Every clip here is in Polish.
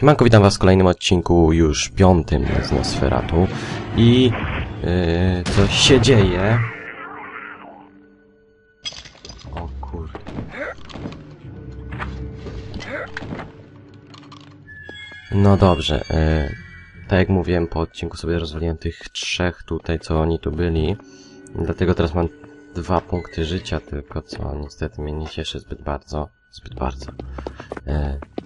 Siemanko, witam was w kolejnym odcinku, już piątym z Nosferatu. I yy, coś się dzieje. O kurde. No dobrze, yy, tak jak mówiłem, po odcinku sobie rozwaliłem tych trzech tutaj, co oni tu byli. Dlatego teraz mam dwa punkty życia tylko, co niestety mnie nie cieszy zbyt bardzo. Zbyt bardzo. Yy,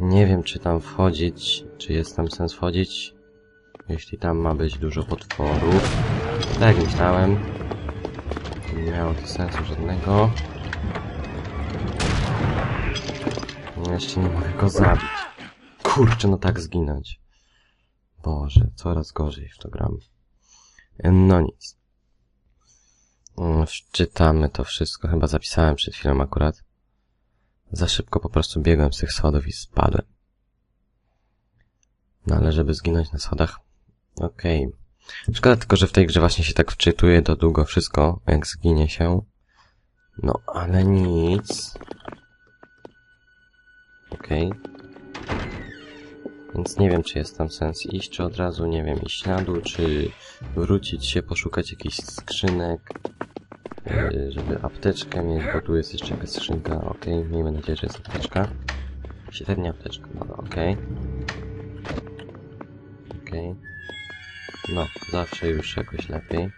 nie wiem, czy tam wchodzić, czy jest tam sens wchodzić, jeśli tam ma być dużo potworów. Tak jak myślałem. Nie miało to sensu żadnego. Jeszcze nie mogę go zabić. Kurczę, no tak zginąć. Boże, coraz gorzej w to gram. No nic. Mm, Wczytamy to wszystko. Chyba zapisałem przed chwilą akurat. Za szybko po prostu biegłem z tych schodów i spadłem. No ale żeby zginąć na schodach... Okej. Szkoda tylko, że w tej grze właśnie się tak wczytuje do długo wszystko, jak zginie się. No, ale nic. Okej. Więc nie wiem, czy jest tam sens iść, czy od razu, nie wiem, iść na dół, czy wrócić się, poszukać jakichś skrzynek. Yy, żeby apteczkę mieć, bo tu jest jeszcze jakaś skrzynka, okej, miejmy nadzieję, że jest apteczka. Średnia apteczka, no okej. Okej. No, zawsze już jakoś lepiej.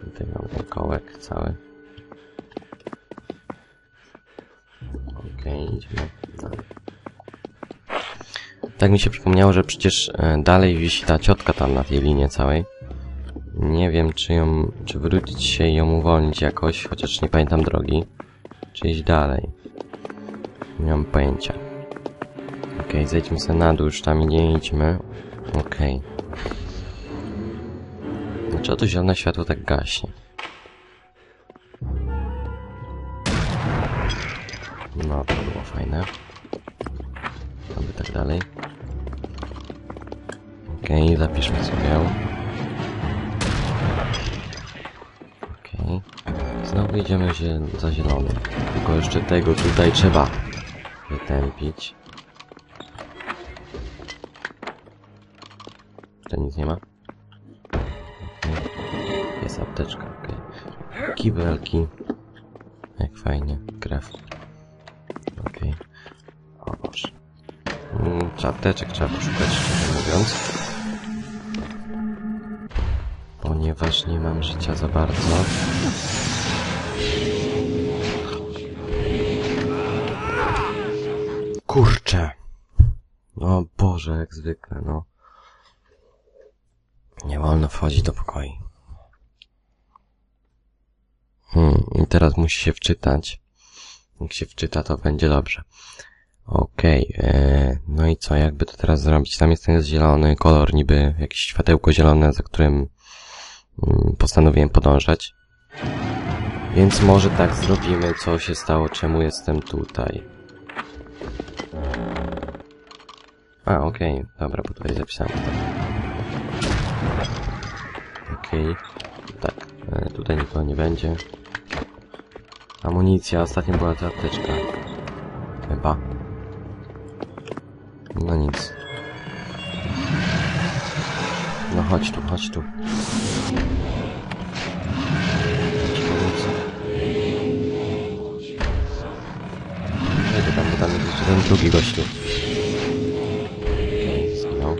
Tutaj mam kołek cały. Okej, idziemy dalej. Tak mi się przypomniało, że przecież e, dalej wisi ta ciotka tam na tej linie całej. Nie wiem, czy ją, czy wrócić się i ją uwolnić jakoś, chociaż nie pamiętam drogi. Czy iść dalej. Nie mam pojęcia. Okej, zejdźmy sobie na dół, już tam nie idźmy. Okej. Dlaczego to zielone światło tak gaśnie? No, to było fajne. Aby tak dalej. Okej, zapiszmy sobie. Idziemy zie- za zielony. Tylko jeszcze tego tutaj trzeba wytępić. To nic nie ma? Okej. Jest apteczka, okej. Kibelki. Jak fajnie. Krew. Okej. O Boże. Mm, apteczek trzeba poszukać, szczerze mówiąc. Ponieważ nie mam życia za bardzo. Kurczę. O Boże, jak zwykle, no. Nie wolno wchodzić do pokoi. Hmm, i teraz musi się wczytać. Jak się wczyta, to będzie dobrze. Okej, e, no i co, jakby to teraz zrobić? Tam jest ten zielony kolor, niby jakieś światełko zielone, za którym mm, postanowiłem podążać. Więc może tak zrobimy, co się stało, czemu jestem tutaj. A, okej, dobra, bo tutaj zapisałem. Okej, tak, e, tutaj nikogo nie będzie. Amunicja, ostatnio była ta apteczka. Chyba. No nic. No chodź tu, chodź tu. Ten drugi gościu. Zginął.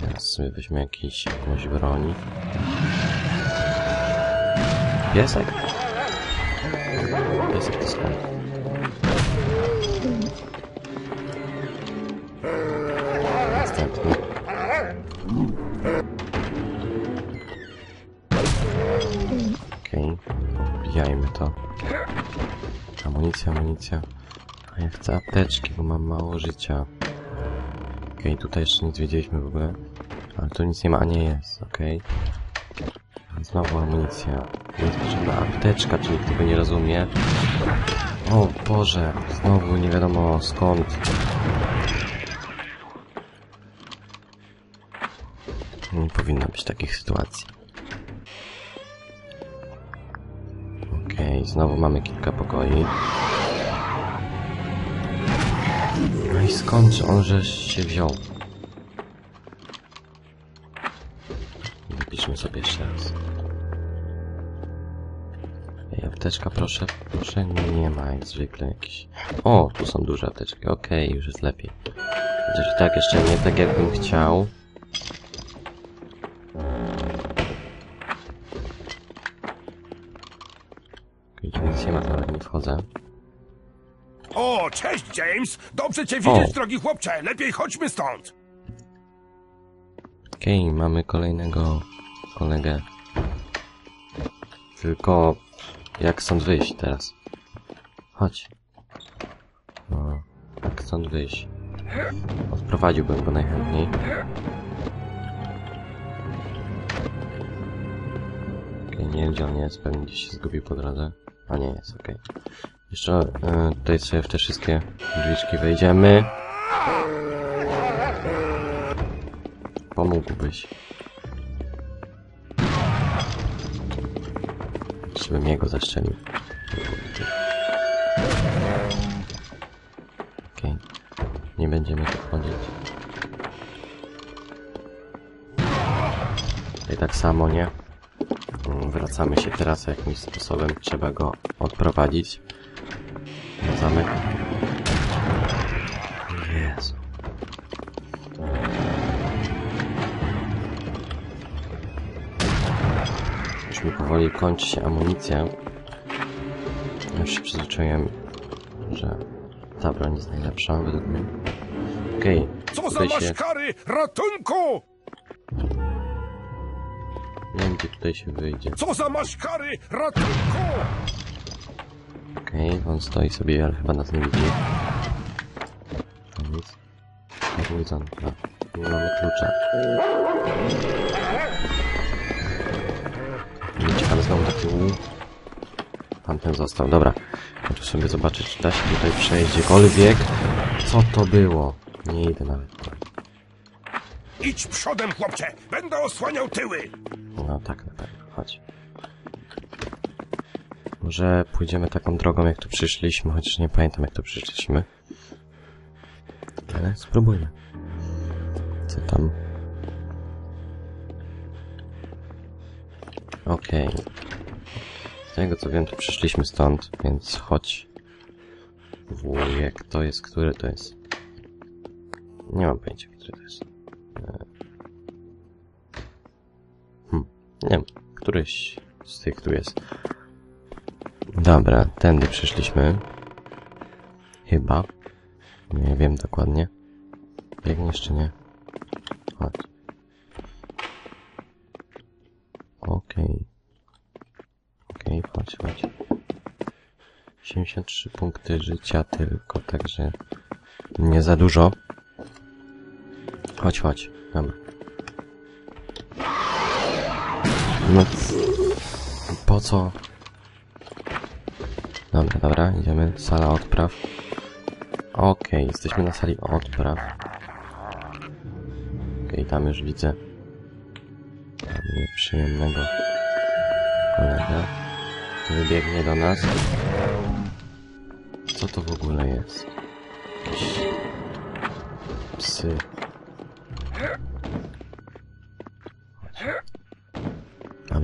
Teraz sobie weźmie jakiś, jakąś broń. Piesek? Piesek to skąd? Okej, pobijajmy to. Amunicja, amunicja. A ja chcę apteczki, bo mam mało życia. Okej, tutaj jeszcze nic wiedzieliśmy w ogóle. Ale tu nic nie ma, a nie jest, okej. Znowu amunicja. Jest potrzebna apteczka, czy nikt tego nie rozumie. O Boże, znowu nie wiadomo skąd. Nie powinno być takich sytuacji. Okej, znowu mamy kilka pokoi. No i skąd on żeś się wziął? Napiszmy sobie jeszcze raz. Ej, apteczka proszę, proszę, nie ma jak zwykle jakiś... O, tu są duże apteczki, okej, już jest lepiej. Chociaż i tak jeszcze nie tak jakbym chciał. Tu nic nie wchodzę. O, cześć, James! Dobrze cię widzieć, O. drogi chłopcze! Lepiej chodźmy stąd! Okej, mamy kolejnego kolegę. Tylko jak stąd wyjść teraz? Chodź. No, jak stąd wyjść? Odprowadziłbym go najchętniej. Okej, nie wiem gdzie on jest, pewnie gdzieś się zgubił po drodze. A nie, jest, okej. Jeszcze e, tutaj sobie w te wszystkie drzwiczki wejdziemy. Pomógłbyś. Żebym jego zaszczelił. Okej. Nie będziemy tu wchodzić. I tak samo, nie? Wracamy się teraz jakimś sposobem. Trzeba go odprowadzić. Zamek. Jezu. Już mi powoli kończy się amunicja. Już się przyzwyczaiłem, że ta broń jest najlepsza według mnie. Okej, Co za się... maszkary! Ratunku! Nie wiem gdzie tutaj się wyjdzie. Co za maszkary! Ratunku! Okej, on stoi sobie, ale chyba nas nie widzi. A nic. No. Nie mamy klucza. Nie ciekawe znowu taki łu. Tamten został, dobra. Muszę sobie zobaczyć, czy da się tutaj przejść gdziekolwiek. Co to było? Nie idę nawet. Idź przodem, chłopcze! Będę osłaniał tyły! No tak na pewno, chodź. Może pójdziemy taką drogą, jak tu przyszliśmy, chociaż nie pamiętam, jak tu przyszliśmy. Ale spróbujmy. Co tam? Okej. Z tego co wiem, to przyszliśmy stąd, więc chodź. Wujek, to jest, który to jest? Nie mam pojęcia, który to jest. Nie wiem, któryś z tych tu jest. Dobra, tędy przyszliśmy. Chyba. Nie wiem dokładnie. Biegniesz czy nie? Chodź. Okej. Okej, chodź, chodź. 73 punkty życia tylko, także nie za dużo. Chodź, chodź. Dobra. No, po co? Dobra, dobra, idziemy. Sala odpraw. Okej, jesteśmy na sali odpraw. Okej, tam już widzę nieprzyjemnego kolega, który biegnie do nas. Co to w ogóle jest? Psy.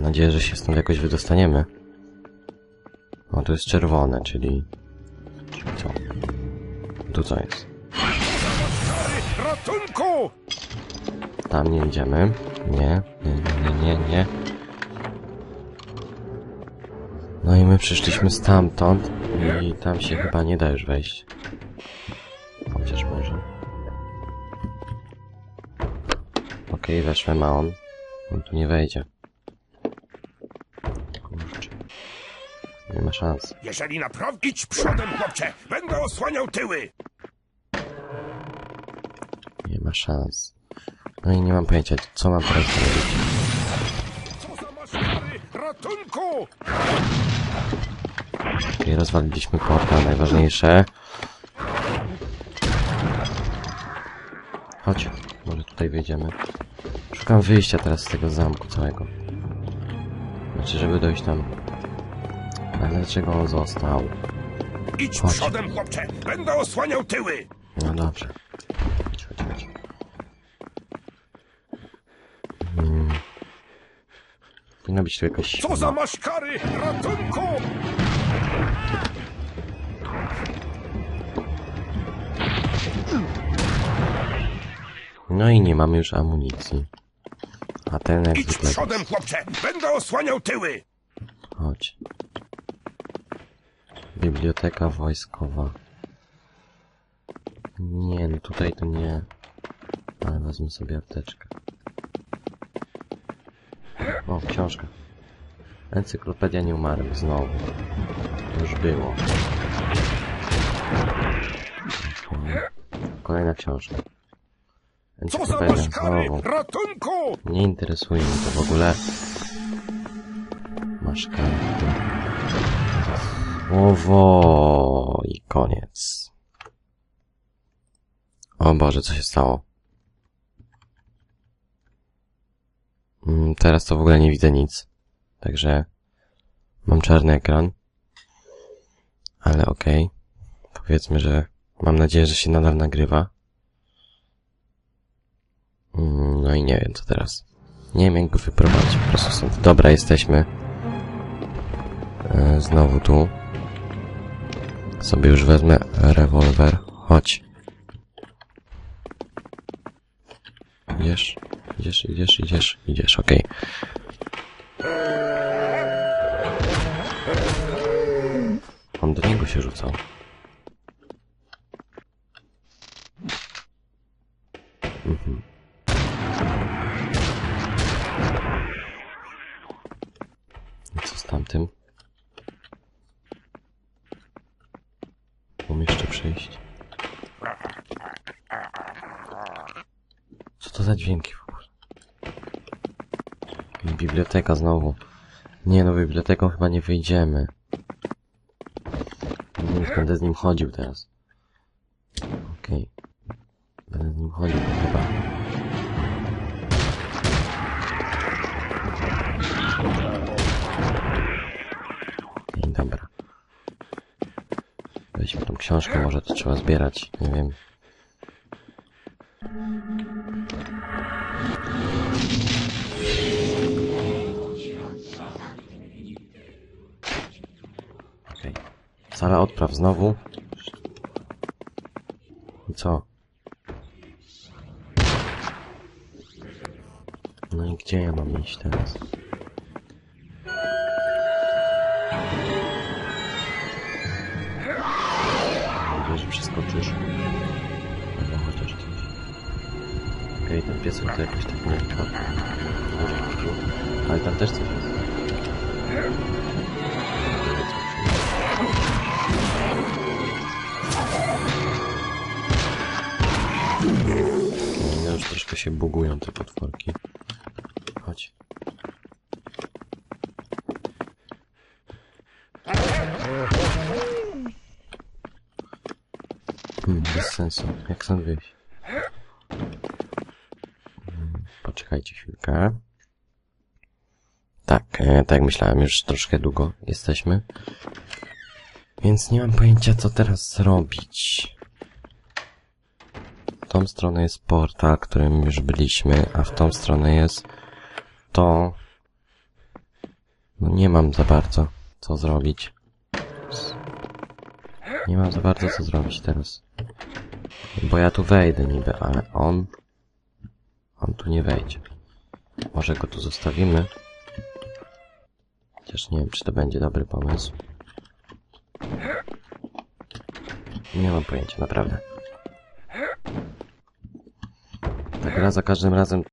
Nadzieję, że się stąd jakoś wydostaniemy. O, to jest czerwone, czyli... Czyli co? Tu co jest? Ratunku! Tam nie idziemy. Nie, nie, nie, nie, nie. No i my przyszliśmy stamtąd i tam się chyba nie da już wejść. Chociaż może. Okej, weszłem, a on... On tu nie wejdzie. Kurczę. Nie ma szans. Jeżeli naprawdę... Idź przodem, chłopcze! Będę osłaniał tyły! Nie ma szans. No i nie mam pojęcia, co mam teraz zrobić. Co za maszkary! Ratunku! I rozwaliliśmy portal, najważniejsze. Chodź, może tutaj wyjdziemy. Szukam wyjścia teraz z tego zamku całego. Znaczy, żeby dojść tam dlaczego on został? Idź Chodź. przodem, chłopcze! Będę osłaniał tyły! No dobrze. Chodź, chodź, chodź. Hmm. Powinna być tu jakaś... Co za maszkary! Ratunku! No i nie mamy już amunicji. A ten jak Idź zwykle... przodem, chłopcze! Będę osłaniał tyły! Chodź. Biblioteka wojskowa. Nie, no tutaj to nie. Ale wezmę sobie apteczkę. O, książka. Encyklopedia nieumarłych znowu. Już było. Kolejna książka. Encyklopedia znowu. Nie interesuje mnie to w ogóle. Masz kartę. Owo i koniec. O Boże, co się stało? Mm, Teraz to w ogóle nie widzę nic. Także mam czarny ekran. Ale okej. Powiedzmy, że mam nadzieję, że się nadal nagrywa. Mm, No i nie wiem co teraz. Nie wiem jak go wyprowadzić po prostu stąd. Dobra, jesteśmy. E, znowu tu. Sobie już wezmę rewolwer. Chodź. Idziesz, idziesz, idziesz, idziesz, idziesz, okej. On do niego się rzucał. Mhm. I co z tamtym? Mam jeszcze przejść. Co to za dźwięki w ogóle? Biblioteka znowu. Nie no, biblioteką chyba nie wyjdziemy. Nie będę z nim chodził teraz. Okej. Będę z nim chodził chyba. Okej, dobra. Weźmy tą książkę, może to trzeba zbierać, nie wiem. Okej. Sala odpraw znowu. I co? No i gdzie ja mam iść teraz? Przeskoczysz. Albo chociaż coś. Okej, ten piesek to jakoś tak nie Może puścił. Ale tam też coś jest. No już troszkę się bugują te potworki. Chodź. Hmm, bez sensu. Jak stąd wyjść? Hmm, Poczekajcie chwilkę. Tak, e, tak myślałem, już troszkę długo jesteśmy. Więc nie mam pojęcia, co teraz zrobić. W tą stronę jest portal, którym już byliśmy, a w tą stronę jest to... No nie mam za bardzo co zrobić. Nie mam za bardzo co zrobić teraz. Bo ja tu wejdę niby, ale on... On tu nie wejdzie. Może go tu zostawimy? Chociaż nie wiem, czy to będzie dobry pomysł. Nie mam pojęcia, naprawdę. Ta gra za każdym razem